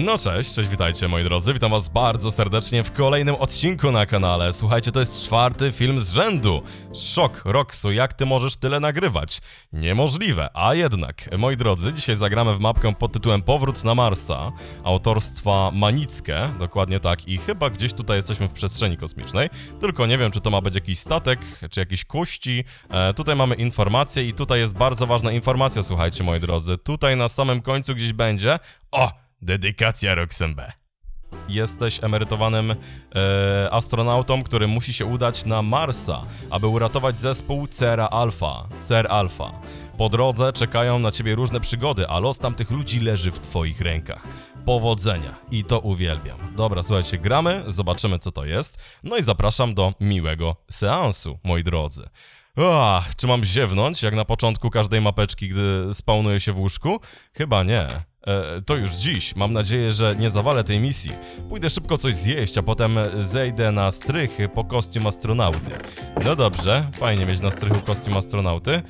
No cześć, cześć, witajcie moi drodzy, witam was bardzo serdecznie w kolejnym odcinku na kanale. Słuchajcie, to jest czwarty film z rzędu. Szok, Roxu, jak ty możesz tyle nagrywać? Niemożliwe, a jednak. Moi drodzy, dzisiaj zagramy w mapkę pod tytułem Powrót na Marsa, autorstwa Manickie, dokładnie tak, i chyba gdzieś tutaj jesteśmy w przestrzeni kosmicznej, tylko nie wiem, czy to ma być jakiś statek, czy jakieś kości. E, tutaj mamy informacje i tutaj jest bardzo ważna informacja, słuchajcie moi drodzy. Tutaj na samym końcu gdzieś będzie... O! Dedykacja Roxembe. Jesteś emerytowanym e, astronautą, który musi się udać na Marsa, aby uratować zespół Cera Alpha. Cer Alpha. Po drodze czekają na ciebie różne przygody, a los tamtych ludzi leży w twoich rękach. Powodzenia i to uwielbiam. Dobra, słuchajcie, gramy, zobaczymy co to jest. No i zapraszam do miłego seansu, moi drodzy. Ach, czy mam ziewnąć, jak na początku każdej mapeczki, gdy spawnuję się w łóżku? Chyba nie. E, to już dziś. Mam nadzieję, że nie zawalę tej misji. Pójdę szybko coś zjeść, a potem zejdę na strych po kostium astronauty. No dobrze, fajnie mieć na strychu kostium astronauty. E,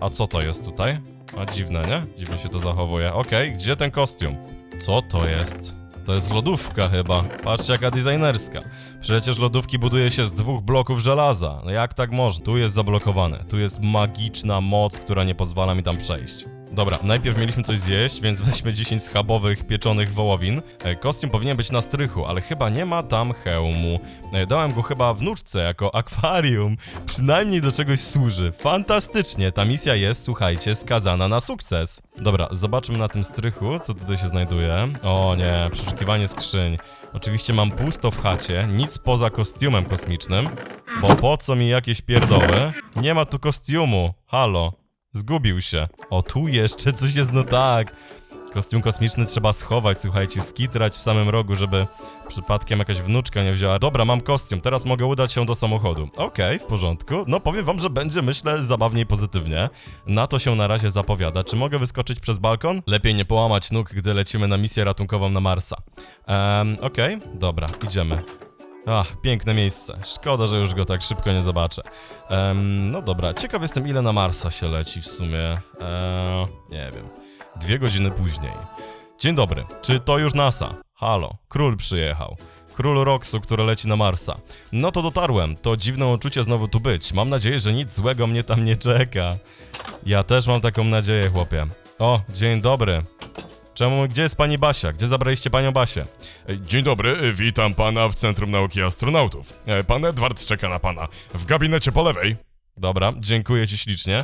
a co to jest tutaj? A dziwne, nie? Dziwnie się to zachowuje. Okej, gdzie ten kostium? Co to jest? To jest lodówka chyba. Patrzcie jaka designerska. Przecież lodówki buduje się z dwóch bloków żelaza. No jak tak można? Tu jest zablokowane. Tu jest magiczna moc, która nie pozwala mi tam przejść. Dobra, najpierw mieliśmy coś zjeść, więc weźmy 10 schabowych pieczonych wołowin. E, Kostium powinien być na strychu, ale chyba nie ma tam hełmu. E, Dałem go chyba wnuczce jako akwarium. Przynajmniej do czegoś służy. Fantastycznie, ta misja jest, słuchajcie, skazana na sukces. Dobra, zobaczmy na tym strychu, co tutaj się znajduje. O nie, przeszukiwanie skrzyń. Oczywiście mam pusto w chacie, nic poza kostiumem kosmicznym, bo po co mi jakieś pierdoły? Nie ma tu kostiumu, halo. Zgubił się. O, tu jeszcze coś jest no tak. Kostium kosmiczny trzeba schować, słuchajcie, skitrać w samym rogu, żeby przypadkiem jakaś wnuczka nie wzięła. Dobra, mam kostium, teraz mogę udać się do samochodu. Okej, w porządku. No powiem wam, że będzie, myślę, zabawnie i pozytywnie. Na to się na razie zapowiada. Czy mogę wyskoczyć przez balkon? Lepiej nie połamać nóg, gdy lecimy na misję ratunkową na Marsa. Um, Okej, dobra, idziemy. Ach, piękne miejsce. Szkoda, że już go tak szybko nie zobaczę. No dobra, ciekaw jestem ile na Marsa się leci w sumie. Eee, nie wiem. Dwie godziny później. Dzień dobry, czy to już NASA? Halo, król przyjechał. Król Roxu, który leci na Marsa. No to dotarłem, to dziwne uczucie znowu tu być. Mam nadzieję, że nic złego mnie tam nie czeka. Ja też mam taką nadzieję, chłopie. O, dzień dobry. Czemu, gdzie jest pani Basia? Gdzie zabraliście panią Basię? Dzień dobry, witam pana w Centrum Nauki Astronautów. E, Pan Edward czeka na pana w gabinecie po lewej. Dobra, dziękuję ci ślicznie.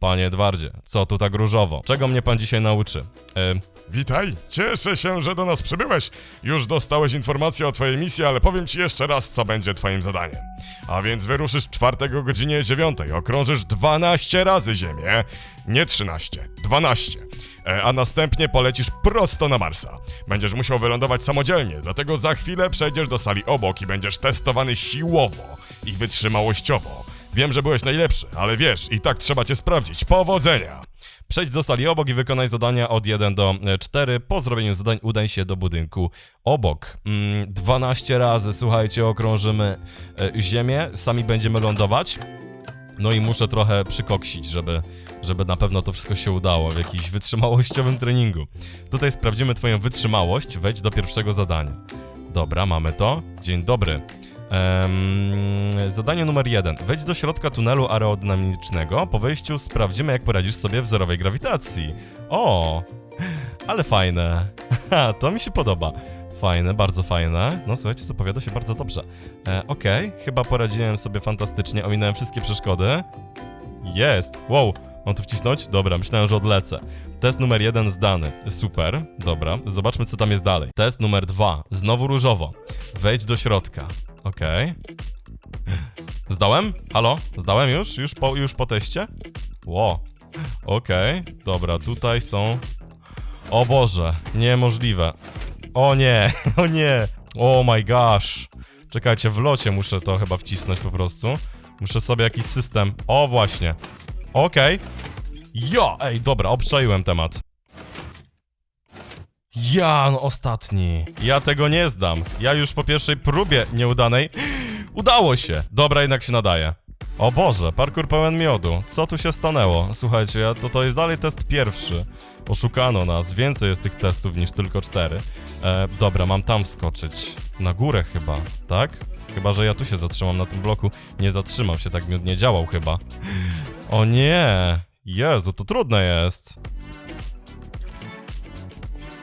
Panie Edwardzie, co tu tak różowo? Czego mnie pan dzisiaj nauczy? E, Witaj, cieszę się, że do nas przybyłeś. Już dostałeś informację o twojej misji, ale powiem ci jeszcze raz, co będzie twoim zadaniem. A więc wyruszysz czwartego godzinie dziewiątej, okrążysz 12 razy Ziemię, nie 13, 12. E, A następnie polecisz prosto na Marsa. Będziesz musiał wylądować samodzielnie, dlatego za chwilę przejdziesz do sali obok i będziesz testowany siłowo i wytrzymałościowo. Wiem, że byłeś najlepszy, ale wiesz, i tak trzeba cię sprawdzić. Powodzenia! Przejdź do sali obok i wykonaj zadania od 1 do e, 4. Po zrobieniu zadań udaj się do budynku obok. Mm, 12 razy, słuchajcie, okrążymy e, Ziemię, sami będziemy lądować. No i muszę trochę przykoksić, żeby, żeby na pewno to wszystko się udało w jakimś wytrzymałościowym treningu. Tutaj sprawdzimy twoją wytrzymałość, wejdź do pierwszego zadania. Dobra, mamy to. Dzień dobry. Em, zadanie numer jeden. Wejdź do środka tunelu aerodynamicznego. Po wejściu sprawdzimy, jak poradzisz sobie w zerowej grawitacji. O, ale fajne. To mi się podoba. Fajne, bardzo fajne. No słuchajcie, zapowiada się bardzo dobrze. E, Okej, chyba poradziłem sobie fantastycznie, ominąłem wszystkie przeszkody. Jest! Wow, mam tu wcisnąć? Dobra, myślałem, że odlecę. Test numer jeden zdany. Super, dobra. Zobaczmy, co tam jest dalej. Test numer dwa. Znowu różowo. Wejdź do środka. Okej. Zdałem? Halo? Zdałem już? Już po, już po teście? Ło. Okej, dobra, tutaj są... O Boże, niemożliwe. O nie, o nie. Oh my gosh. Czekajcie, w locie muszę to chyba wcisnąć po prostu. Muszę sobie jakiś system... O, właśnie. Okej. Ja, ej, dobra, obczaiłem temat. Ja, no ostatni. Ja tego nie zdam. Ja już po pierwszej próbie nieudanej. Udało się. Dobra, jednak się nadaje. O Boże, parkour pełen miodu. Co tu się stanęło? Słuchajcie, to, to jest dalej test pierwszy. Oszukano nas, więcej jest tych testów niż tylko cztery. E, dobra, mam tam wskoczyć. Na górę chyba, tak? Chyba, że ja tu się zatrzymam na tym bloku. Nie zatrzymam się, tak miód nie działał chyba. O nie! Jezu, to trudne jest.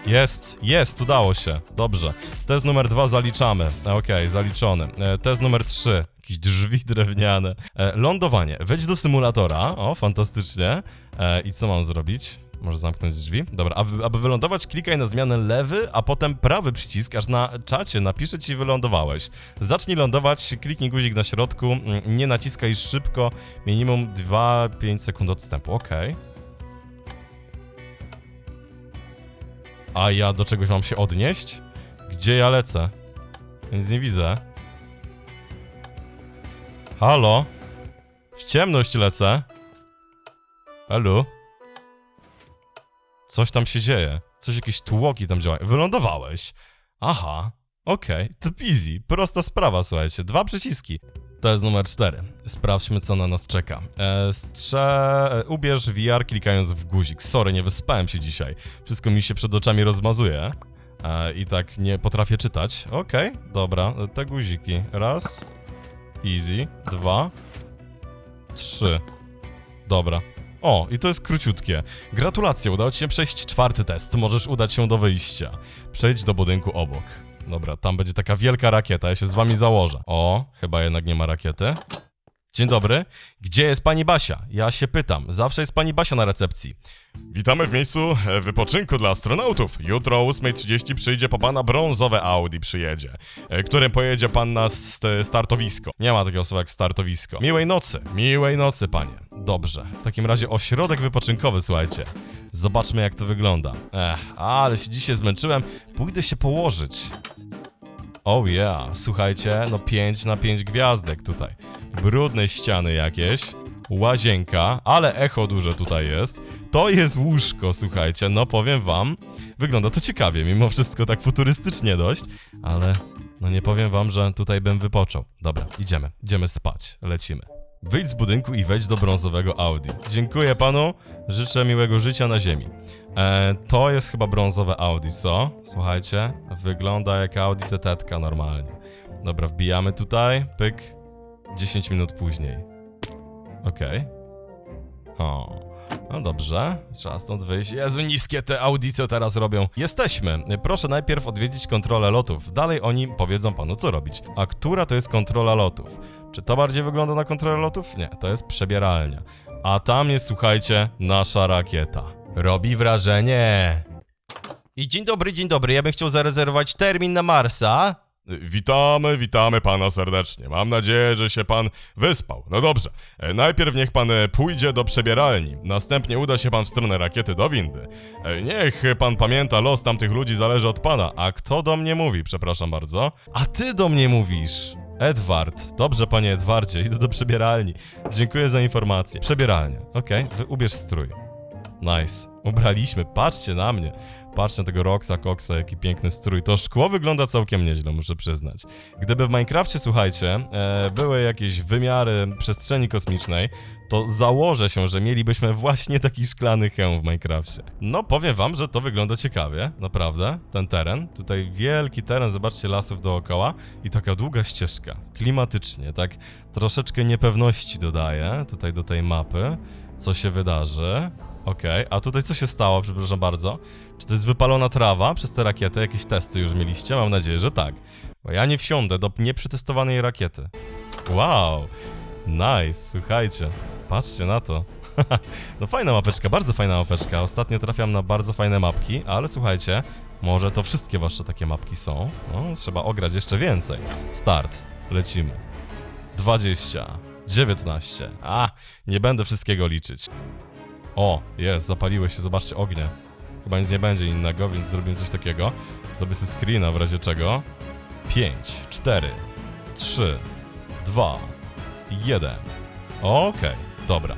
Jest, jest, udało się. Dobrze. Test numer dwa zaliczamy. E, Okej, zaliczony. E, test numer trzy. Jakieś drzwi drewniane. E, lądowanie. Wejdź do symulatora. O, fantastycznie. I co mam zrobić? Może zamknąć drzwi? Dobra, aby, aby wylądować, klikaj na zmianę lewy, a potem prawy przycisk, aż na czacie napisze ci wylądowałeś. Zacznij lądować, kliknij guzik na środku, mm, nie naciskaj szybko, minimum 2-5 sekund odstępu, okej. A ja do czegoś mam się odnieść? Gdzie ja lecę? Nic nie widzę. Halo? W ciemność lecę. Halo? Coś tam się dzieje. Coś, jakieś tłoki tam działają. Wylądowałeś. Aha. Okej, to easy. Prosta sprawa, słuchajcie. Dwa przyciski. To jest numer 4. Sprawdźmy, co na nas czeka. E, strze... e, Ubierz VR klikając w guzik. Sorry, nie wyspałem się dzisiaj. Wszystko mi się przed oczami rozmazuje. E, I tak nie potrafię czytać. Okej, dobra. Te guziki. Raz. Easy. Dwa. Trzy. Dobra. O, i to jest króciutkie. Gratulacje, udało ci się przejść czwarty test. Możesz udać się do wyjścia. Przejdź do budynku obok. Dobra, tam będzie taka wielka rakieta, ja się z wami założę. O, chyba jednak nie ma rakiety. Dzień dobry. Gdzie jest pani Basia? Ja się pytam. Zawsze jest pani Basia na recepcji. Witamy w miejscu e, wypoczynku dla astronautów. Jutro o 8.30 przyjdzie po pana brązowe Audi przyjedzie, e, którym pojedzie pan na st startowisko. Nie ma takiego słowa jak startowisko. Miłej nocy, miłej nocy, panie. Dobrze. W takim razie ośrodek wypoczynkowy, słuchajcie. Zobaczmy, jak to wygląda. Ech, ale się dzisiaj zmęczyłem. Pójdę się położyć. Oh yeah, słuchajcie, no 5 na 5 gwiazdek tutaj. Brudne ściany jakieś, łazienka, ale echo duże tutaj jest. To jest łóżko, słuchajcie, no powiem wam, wygląda to ciekawie, mimo wszystko tak futurystycznie dość, ale no nie powiem wam, że tutaj bym wypoczął. Dobra, idziemy, idziemy spać, lecimy. Wyjdź z budynku i wejdź do brązowego Audi. Dziękuję panu, życzę miłego życia na ziemi. E, to jest chyba brązowe Audi, co? Słuchajcie, wygląda jak Audi TT normalnie. Dobra, wbijamy tutaj, pyk, 10 minut później. Okej. O, no dobrze, trzeba stąd wyjść. Jezu, niskie te audice teraz robią. Jesteśmy. Proszę najpierw odwiedzić kontrolę lotów. Dalej oni powiedzą panu, co robić. A która to jest kontrola lotów? Czy to bardziej wygląda na kontrolę lotów? Nie, to jest przebieralnia. A tam jest, słuchajcie, nasza rakieta. Robi wrażenie. I dzień dobry, dzień dobry. Ja bym chciał zarezerwować termin na Marsa. Witamy, witamy pana serdecznie. Mam nadzieję, że się pan wyspał. No dobrze, e, najpierw niech pan e, pójdzie do przebieralni, następnie uda się pan w stronę rakiety do windy. E, Niech pan pamięta, los tamtych ludzi zależy od pana. A kto do mnie mówi, przepraszam bardzo? A ty do mnie mówisz. Edward. Dobrze, panie Edwardzie, idę do przebieralni. Dziękuję za informację. Przebieralnia. Okej, wy ubierz strój. Nice. Ubraliśmy, patrzcie na mnie. Patrzcie na tego Roxa, Coxa, jaki piękny strój. To szkło wygląda całkiem nieźle, muszę przyznać. Gdyby w Minecrafcie, słuchajcie, e, były jakieś wymiary przestrzeni kosmicznej, to założę się, że mielibyśmy właśnie taki szklany hełm w Minecrafcie. No, powiem wam, że to wygląda ciekawie, naprawdę, ten teren. Tutaj wielki teren, zobaczcie lasów dookoła i taka długa ścieżka. Klimatycznie, tak troszeczkę niepewności dodaje tutaj do tej mapy, co się wydarzy. Okej, a tutaj co się stało, przepraszam bardzo? Czy to jest wypalona trawa przez tę rakietę? Jakieś testy już mieliście? Mam nadzieję, że tak. Bo ja nie wsiądę do nieprzetestowanej rakiety. Wow, nice, słuchajcie, patrzcie na to. no fajna mapeczka, bardzo fajna mapeczka. Ostatnio trafiam na bardzo fajne mapki, ale słuchajcie, może to wszystkie wasze takie mapki są. No, trzeba ograć jeszcze więcej. Start, lecimy. 20, 19. A, nie będę wszystkiego liczyć. O, jest, zapaliły się, zobaczcie ognie. Chyba nic nie będzie innego, więc zrobimy coś takiego. Zrobię sobie screena w razie czego. 5, 4, 3, 2, 1. Okej, dobra.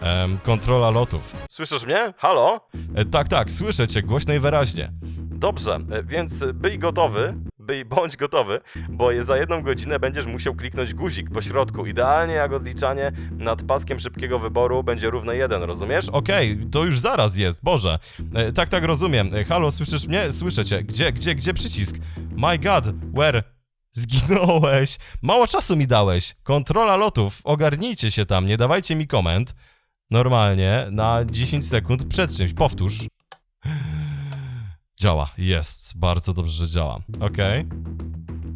Em, kontrola lotów. Słyszysz mnie? Halo? E, tak, tak, słyszę cię głośno i wyraźnie. Dobrze, e, więc byj gotowy, by bądź gotowy, bo za jedną godzinę będziesz musiał kliknąć guzik po środku. Idealnie jak odliczanie nad paskiem szybkiego wyboru będzie równe jeden, rozumiesz? Okej, to już zaraz jest, Boże. E, tak, tak, rozumiem. E, halo, słyszysz mnie? Słyszę cię. Gdzie, gdzie, gdzie przycisk? My god, where? Zginąłeś! Mało czasu mi dałeś! Kontrola lotów, ogarnijcie się tam, nie dawajcie mi komend. Normalnie, na 10 sekund przed czymś, powtórz. Działa, jest, bardzo dobrze, że działa. Okej.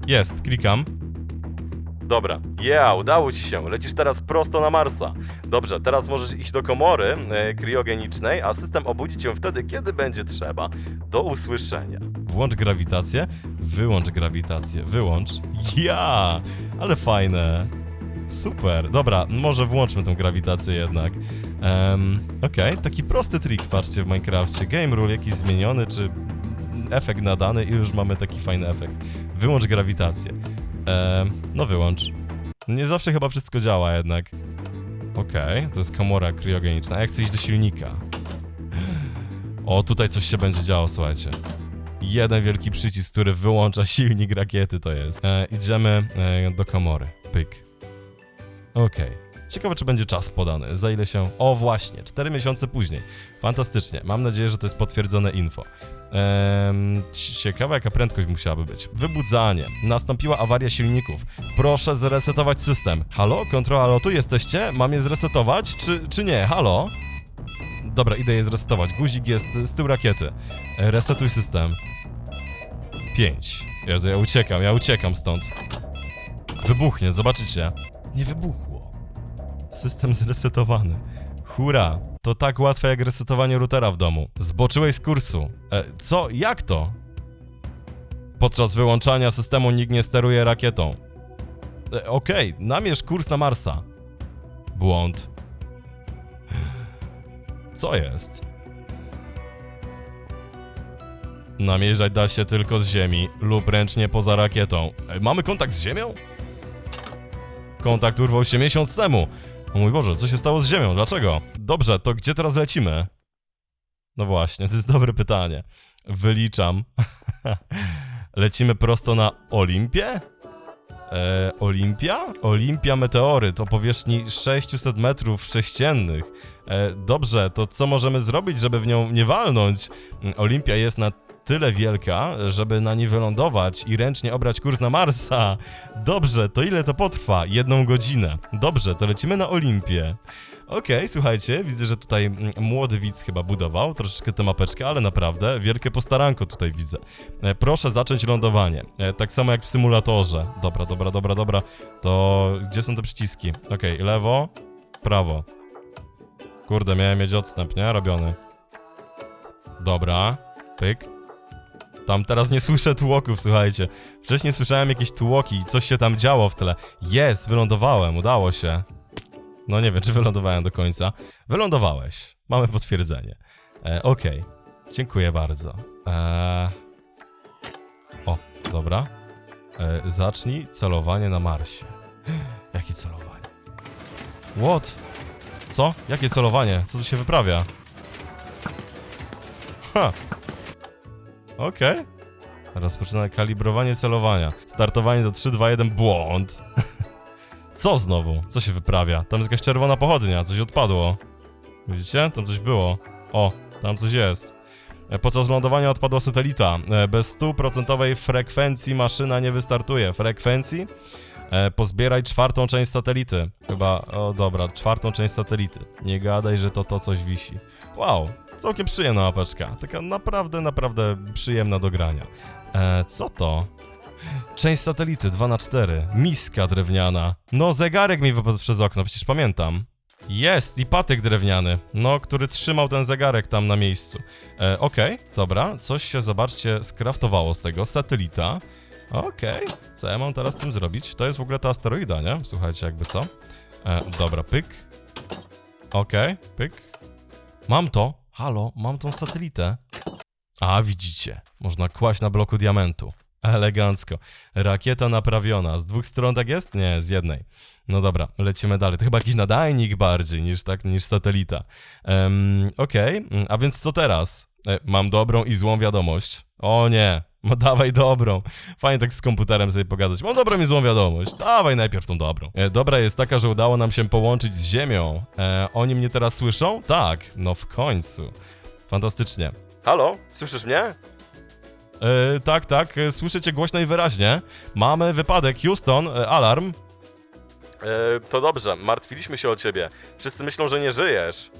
Jest, klikam. Dobra, yeah, udało ci się, lecisz teraz prosto na Marsa. Dobrze, teraz możesz iść do komory e, kriogenicznej, a system obudzi cię wtedy, kiedy będzie trzeba. Do usłyszenia. Włącz grawitację, wyłącz grawitację, wyłącz. Ja, ale fajne. Super, dobra, może włączmy tą grawitację jednak. Em, Okej, taki prosty trik, patrzcie, w Minecrafcie. Game rule jakiś zmieniony, czy efekt nadany i już mamy taki fajny efekt. Wyłącz grawitację. Em, no wyłącz. Nie zawsze chyba wszystko działa jednak. Okej, to jest komora kriogeniczna. A ja chcę iść do silnika. O, tutaj coś się będzie działo, słuchajcie. Jeden wielki przycisk, który wyłącza silnik rakiety to jest. E, idziemy e, do komory. Pyk. Okej. Ciekawe, czy będzie czas podany. Za ile się. O, właśnie, 4 miesiące później. Fantastycznie. Mam nadzieję, że to jest potwierdzone info. Ehm, ciekawe, jaka prędkość musiałaby być. Wybudzanie. Nastąpiła awaria silników. Proszę zresetować system. Halo? Kontrola lotu? Jesteście? Mam je zresetować? Czy, czy nie? Halo? Dobra, idę je zresetować. Guzik jest z tyłu rakiety. Resetuj system. 5. Jezu, ja uciekam, ja uciekam stąd. Wybuchnie, zobaczycie. Nie wybuchło. System zresetowany. Hura! To tak łatwe jak resetowanie routera w domu. Zboczyłeś z kursu. E, co? Jak to? Podczas wyłączania systemu nikt nie steruje rakietą. E, Okej, namierz kurs na Marsa. Błąd. Co jest? Namierzać da się tylko z Ziemi lub ręcznie poza rakietą. E, mamy kontakt z Ziemią? Kontakt urwał się miesiąc temu. O mój Boże, co się stało z Ziemią? Dlaczego? Dobrze, to gdzie teraz lecimy? No właśnie, to jest dobre pytanie. Wyliczam. Lecimy prosto na Olimpię? E, Olimpia? Olimpia Meteoryt o powierzchni 600 metrów sześciennych. E, dobrze, to co możemy zrobić, żeby w nią nie walnąć? Olimpia jest na tyle wielka, żeby na niej wylądować i ręcznie obrać kurs na Marsa. Dobrze, to ile to potrwa? Jedną godzinę. Dobrze, to lecimy na Olimpię. Okej, słuchajcie, widzę, że tutaj mm, młody widz chyba budował troszeczkę tę mapeczkę, ale naprawdę wielkie postaranko tutaj widzę. E, proszę zacząć lądowanie. E, tak samo jak w symulatorze. Dobra, dobra, dobra, dobra. To gdzie są te przyciski? Okej, lewo, prawo. Kurde, miałem mieć odstęp, nie? Robiony. Dobra, pyk. Tam teraz nie słyszę tłoków, słuchajcie. Wcześniej słyszałem jakieś tłoki, coś się tam działo w tle. Jest, wylądowałem, udało się. No nie wiem, czy wylądowałem do końca. Wylądowałeś. Mamy potwierdzenie. E, Okej. Dziękuję bardzo. E... O, dobra. E, zacznij celowanie na Marsie. Jakie celowanie? What? Co? Jakie celowanie? Co tu się wyprawia? Ha! Okej. Rozpoczyna kalibrowanie celowania. Startowanie za 3, 2, 1, błąd. Co znowu? Co się wyprawia? Tam jest jakaś czerwona pochodnia, coś odpadło. Widzicie? Tam coś było. O, tam coś jest. E, Podczas lądowania odpadła satelita. E, Bez stuprocentowej frekwencji maszyna nie wystartuje. Frekwencji? E, Pozbieraj czwartą część satelity. Chyba, o dobra, czwartą część satelity. Nie gadaj, że to to coś wisi. Wow, całkiem przyjemna mapeczka. Taka naprawdę, naprawdę przyjemna do grania. E, co to? Część satelity 2 na 4 Miska drewniana. No, zegarek mi wypadł przez okno, przecież pamiętam. Jest i patyk drewniany, no, który trzymał ten zegarek tam na miejscu. E, Okej, dobra, coś się, zobaczcie, skraftowało z tego. Satelita. Okej, co ja mam teraz z tym zrobić? To jest w ogóle ta asteroida, nie? Słuchajcie, jakby co? E, dobra, pyk. Okej, pyk. Mam to. Halo, mam tą satelitę. A, widzicie, można kłaść na bloku diamentu. Elegancko. Rakieta naprawiona. Z dwóch stron tak jest? Nie, z jednej. No dobra, lecimy dalej. To chyba jakiś nadajnik bardziej niż tak, niż satelita. Um, Okej, mm, a więc co teraz? E, mam dobrą i złą wiadomość. O nie, No dawaj dobrą. Fajnie tak z komputerem sobie pogadać. Mam dobrą i złą wiadomość. Dawaj najpierw tą dobrą. E, dobra jest taka, że udało nam się połączyć z Ziemią. E, oni mnie teraz słyszą? Tak, no w końcu. Fantastycznie. Halo, słyszysz mnie? E, tak, tak, e, słyszę cię głośno i wyraźnie. Mamy wypadek, Houston, e, alarm. E, to dobrze, martwiliśmy się o ciebie. Wszyscy myślą, że nie żyjesz.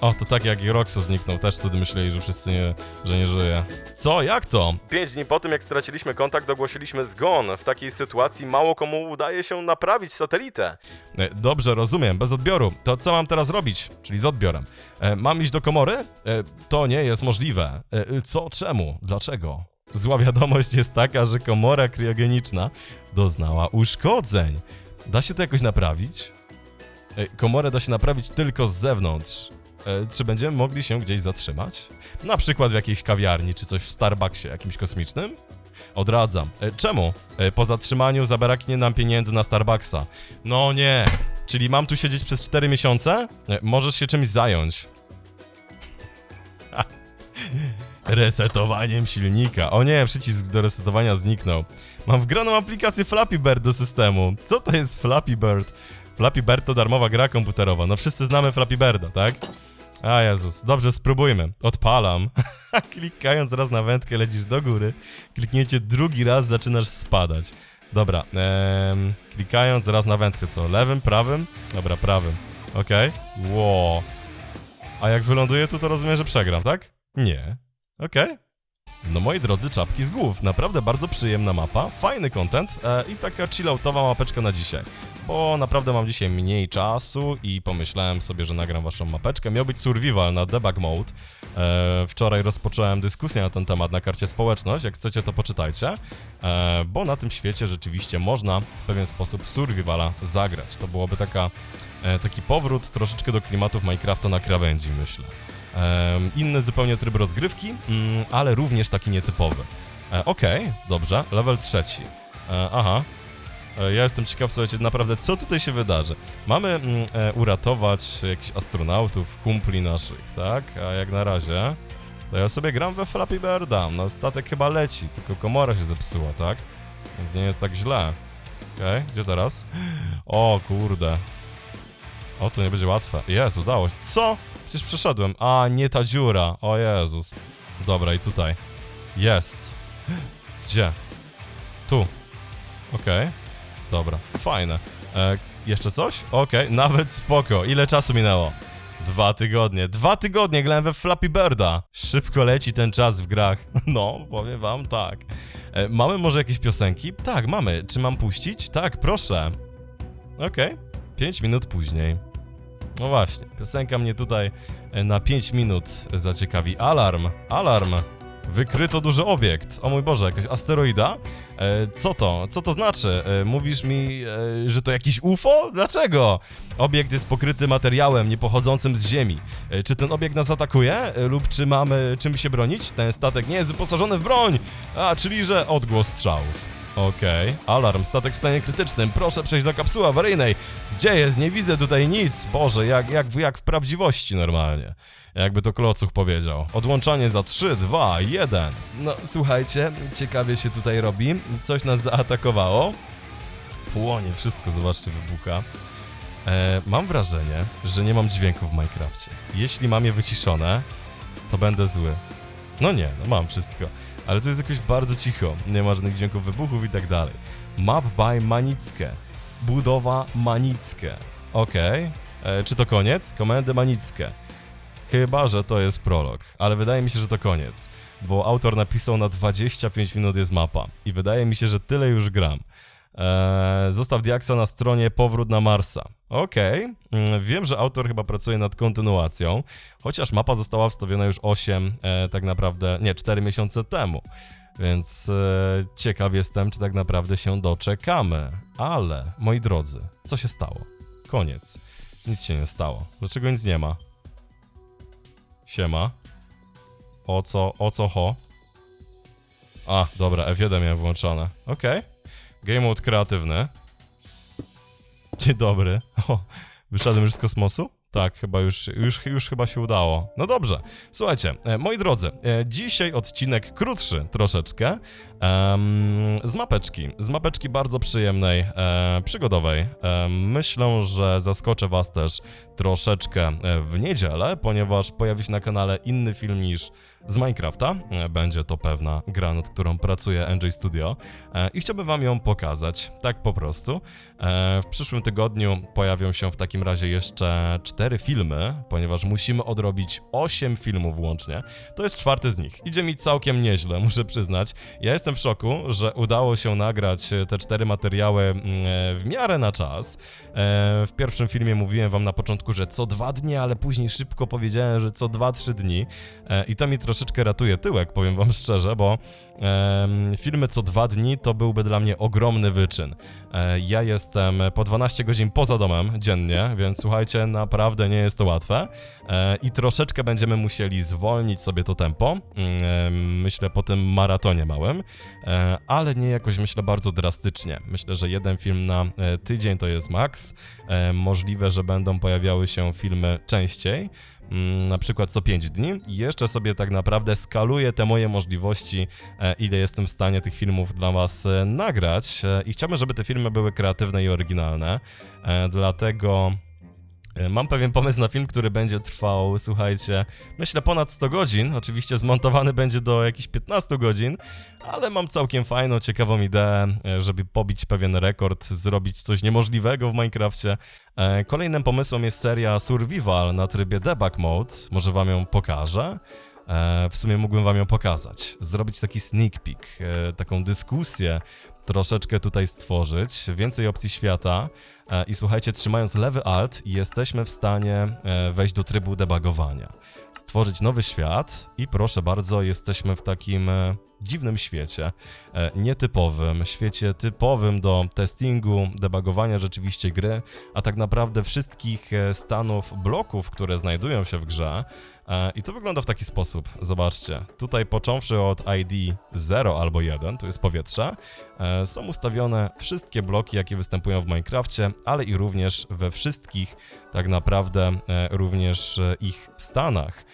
O, to tak jak Roxo zniknął, też wtedy myśleli, że wszyscy nie, że nie żyje. Co? Jak to? Pięć dni po tym, jak straciliśmy kontakt, ogłosiliśmy zgon. W takiej sytuacji mało komu udaje się naprawić satelitę. E, Dobrze, rozumiem, bez odbioru. To co mam teraz robić? Czyli z odbiorem. E, mam iść do komory? E, to nie jest możliwe. E, e, co? Czemu? Dlaczego? Zła wiadomość jest taka, że komora kriogeniczna doznała uszkodzeń. Da się to jakoś naprawić? E, Komorę da się naprawić tylko z zewnątrz. E, Czy będziemy mogli się gdzieś zatrzymać? Na przykład w jakiejś kawiarni, czy coś w Starbucksie jakimś kosmicznym? Odradzam. E, Czemu? E, Po zatrzymaniu zabraknie nam pieniędzy na Starbucksa. No nie. Czyli mam tu siedzieć przez 4 miesiące? Możesz się czymś zająć. Resetowaniem silnika. O nie, przycisk do resetowania zniknął. Mam wgraną aplikację Flappy Bird do systemu. Co to jest Flappy Bird? Flappy Bird to darmowa gra komputerowa. No wszyscy znamy Flappy Birda, tak? A Jezus, dobrze, spróbujmy. Odpalam. Klikając raz na wędkę lecisz do góry. Kliknięcie drugi raz zaczynasz spadać. Dobra, em, klikając raz na wędkę, co? Lewym, prawym? Dobra, prawym. Okej. Ło. A jak wyląduję tu, to rozumiem, że przegram, tak? Nie. Okej. No moi drodzy, czapki z głów. Naprawdę bardzo przyjemna mapa, fajny content e, i taka chilloutowa mapeczka na dzisiaj. Bo naprawdę mam dzisiaj mniej czasu i pomyślałem sobie, że nagram waszą mapeczkę. Miał być survival na debug mode. E, wczoraj rozpocząłem dyskusję na ten temat na karcie społeczność, jak chcecie to poczytajcie. E, bo na tym świecie rzeczywiście można w pewien sposób survivala zagrać. To byłoby taka, e, taki powrót troszeczkę do klimatów Minecrafta na krawędzi, myślę. Em, inny zupełnie tryb rozgrywki, mm, ale również taki nietypowy. E, Okej, dobrze, level trzeci. E, aha. E, ja jestem ciekaw, słuchajcie, naprawdę, co tutaj się wydarzy. Mamy mm, e, uratować jakichś astronautów, kumpli naszych, tak? A jak na razie, to ja sobie gram we Flappy Birda. No, statek chyba leci, tylko komora się zepsuła, tak? Więc nie jest tak źle. Okej, gdzie teraz? O, kurde. O, to nie będzie łatwe. Jest, udało się. Co? Przecież przeszedłem. A, nie ta dziura. O Jezus. Dobra, i tutaj. Jest. Gdzie? Tu. Okej. Dobra, fajne. E, jeszcze coś? Okej, nawet spoko. Ile czasu minęło? Dwa tygodnie. Dwa tygodnie grałem we Flappy Birda. Szybko leci ten czas w grach. No, powiem wam tak. E, mamy może jakieś piosenki? Tak, mamy. Czy mam puścić? Tak, proszę. Okej. Pięć minut później. No właśnie, piosenka mnie tutaj e, na 5 minut zaciekawi. Alarm, alarm. Wykryto duży obiekt. O mój Boże, jakaś asteroida? E, co to? Co to znaczy? E, mówisz mi, e, że to jakiś UFO? Dlaczego? Obiekt jest pokryty materiałem niepochodzącym z Ziemi. E, czy ten obiekt nas atakuje? E, lub czy mamy czym się bronić? Ten statek nie jest wyposażony w broń! A, czyli że odgłos strzałów. Okej, alarm, statek w stanie krytycznym, proszę przejść do kapsuły awaryjnej. Gdzie jest? Nie widzę tutaj nic. Boże, jak, jak, jak w prawdziwości normalnie. Jakby to Klocuch powiedział. Odłączanie za 3, 2, 1. No, słuchajcie, ciekawie się tutaj robi. Coś nas zaatakowało. Płonie wszystko, zobaczcie, wybucha. E, mam wrażenie, że nie mam dźwięku w Minecrafcie. Jeśli mam je wyciszone, to będę zły. No nie, no mam wszystko. Ale tu jest jakoś bardzo cicho. Nie ma żadnych dźwięków wybuchów i tak dalej. Map by Manickę. Budowa Manickę. Okej. E, Czy to koniec? Komendy Manickę. Chyba, że to jest prolog, ale wydaje mi się, że to koniec, bo autor napisał na 25 minut jest mapa i wydaje mi się, że tyle już gram. Eee, zostaw Diaksa na stronie Powrót na Marsa. Okej, mm, wiem, że autor chyba pracuje nad kontynuacją, chociaż mapa została wstawiona już 8, e, tak naprawdę, nie, 4 miesiące temu. Więc e, ciekaw jestem, czy tak naprawdę się doczekamy. Ale, moi drodzy, co się stało? Koniec. Nic się nie stało. Dlaczego nic nie ma? Siema. O co, o co ho? A, dobra, F1 miałem włączone. Okej. Game mode kreatywny. Dzień dobry. O, wyszedłem już z kosmosu? Tak, chyba już, już, już chyba się udało. No dobrze, słuchajcie, e, moi drodzy, e, dzisiaj odcinek krótszy troszeczkę, z mapeczki, z mapeczki bardzo przyjemnej, e, przygodowej. Myślę, że zaskoczę was też troszeczkę e, w niedzielę, ponieważ pojawi się na kanale inny film niż z Minecrafta. E, Będzie to pewna gra, nad którą pracuje NJ Studio e, i chciałbym wam ją pokazać, tak po prostu. W przyszłym tygodniu pojawią się w takim razie jeszcze cztery filmy, ponieważ musimy odrobić 8 filmów łącznie. To jest czwarty z nich. Idzie mi całkiem nieźle, muszę przyznać. Ja jestem w szoku, że udało się nagrać te cztery materiały mm, w miarę na czas. W pierwszym filmie mówiłem wam na początku, że co dwa dni, ale później szybko powiedziałem, że co dwa, trzy dni. E, I to mi troszeczkę ratuje tyłek, powiem wam szczerze, bo em, filmy co dwa dni to byłby dla mnie ogromny wyczyn. E, Ja jestem po 12 godzin poza domem dziennie, więc słuchajcie, naprawdę nie jest to łatwe E, i troszeczkę będziemy musieli zwolnić sobie to tempo, mm, e, myślę po tym maratonie małym, e, ale nie jakoś myślę bardzo drastycznie. Myślę, że jeden film na e, tydzień to jest maks. E, Możliwe, że będą pojawiały się filmy częściej, mm, na przykład co 5 dni. I jeszcze sobie tak naprawdę skaluję te moje możliwości, e, ile jestem w stanie tych filmów dla was e, nagrać. E, i chciałbym, żeby te filmy były kreatywne i oryginalne, dlatego... e, Mam pewien pomysł na film, który będzie trwał, słuchajcie, myślę ponad 100 godzin. Oczywiście zmontowany będzie do jakichś 15 godzin, ale mam całkiem fajną, ciekawą ideę, e, żeby pobić pewien rekord, zrobić coś niemożliwego w Minecrafcie. E, Kolejnym pomysłem jest seria Survival na trybie Debug Mode. Może wam ją pokażę. W sumie mógłbym wam ją pokazać. Zrobić taki sneak peek, taką dyskusję, troszeczkę tutaj stworzyć, więcej opcji świata. E, I słuchajcie, trzymając lewy alt, jesteśmy w stanie e, wejść do trybu debugowania. Stworzyć nowy świat i proszę bardzo, jesteśmy w takim e, dziwnym świecie, nietypowym, świecie typowym do testingu, debugowania rzeczywiście gry, a tak naprawdę wszystkich stanów bloków, które znajdują się w grze. E, I to wygląda w taki sposób. Zobaczcie, tutaj począwszy od ID 0 albo 1, tu jest powietrze, e, są ustawione wszystkie bloki, jakie występują w Minecrafcie, ale i również we wszystkich tak naprawdę e, również ich stanach.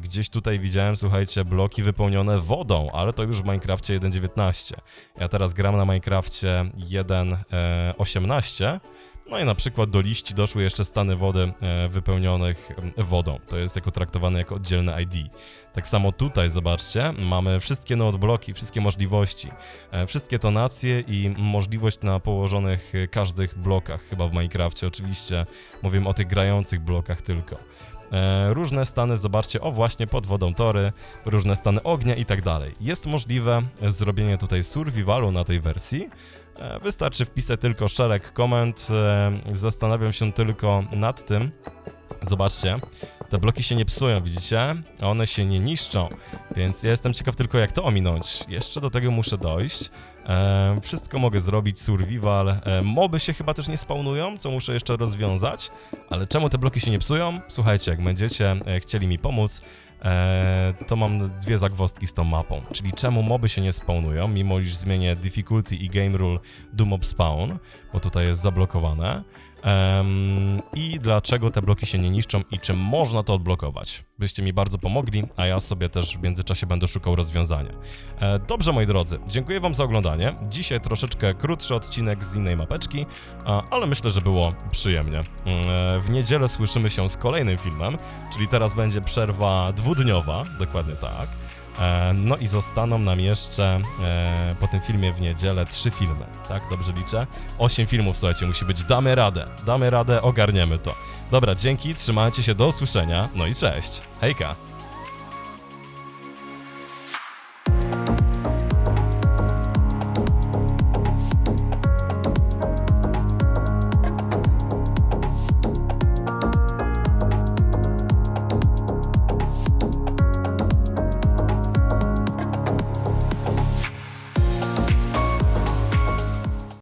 Gdzieś tutaj widziałem, słuchajcie, bloki wypełnione wodą, ale to już w Minecrafcie 1.19. Ja teraz gram na Minecrafcie 1.18. No i na przykład do liści doszły jeszcze stany wody e, wypełnionych em, wodą. To jest jako traktowane jako oddzielne ID. Tak samo tutaj, zobaczcie, mamy wszystkie nodebloki, wszystkie możliwości, e, wszystkie tonacje i możliwość na położonych e, każdych blokach chyba w Minecrafcie. Oczywiście mówię o tych grających blokach tylko. Różne stany, zobaczcie, o właśnie pod wodą tory, różne stany ognia i tak dalej. Jest możliwe zrobienie tutaj survivalu na tej wersji. E, Wystarczy wpisać tylko szereg komend. e, Zastanawiam się tylko nad tym. Zobaczcie, te bloki się nie psują, widzicie? One się nie niszczą, więc ja jestem ciekaw tylko jak to ominąć. Jeszcze do tego muszę dojść. E, wszystko mogę zrobić, survival. E, moby się chyba też nie spawnują, co muszę jeszcze rozwiązać. Ale czemu te bloki się nie psują? Słuchajcie, jak będziecie e, chcieli mi pomóc, e, to mam dwie zagwozdki z tą mapą. Czyli czemu moby się nie spawnują, mimo iż zmienię difficulty i game rule do mob spawn, bo tutaj jest zablokowane. Em, I dlaczego te bloki się nie niszczą i czy można to odblokować? Byście mi bardzo pomogli, a ja sobie też w międzyczasie będę szukał rozwiązania. E, dobrze, moi drodzy, dziękuję Wam za oglądanie. Dzisiaj troszeczkę krótszy odcinek z innej mapeczki, a, ale myślę, że było przyjemnie. Mm, e, w niedzielę słyszymy się z kolejnym filmem, czyli teraz będzie przerwa dwudniowa, dokładnie tak. E, No i zostaną nam jeszcze e, po tym filmie w niedzielę trzy filmy, tak? Dobrze liczę? Osiem filmów, słuchajcie, musi być. Damy radę, damy radę, ogarniemy to. Dobra, dzięki, trzymajcie się, do usłyszenia, no i cześć. Hejka!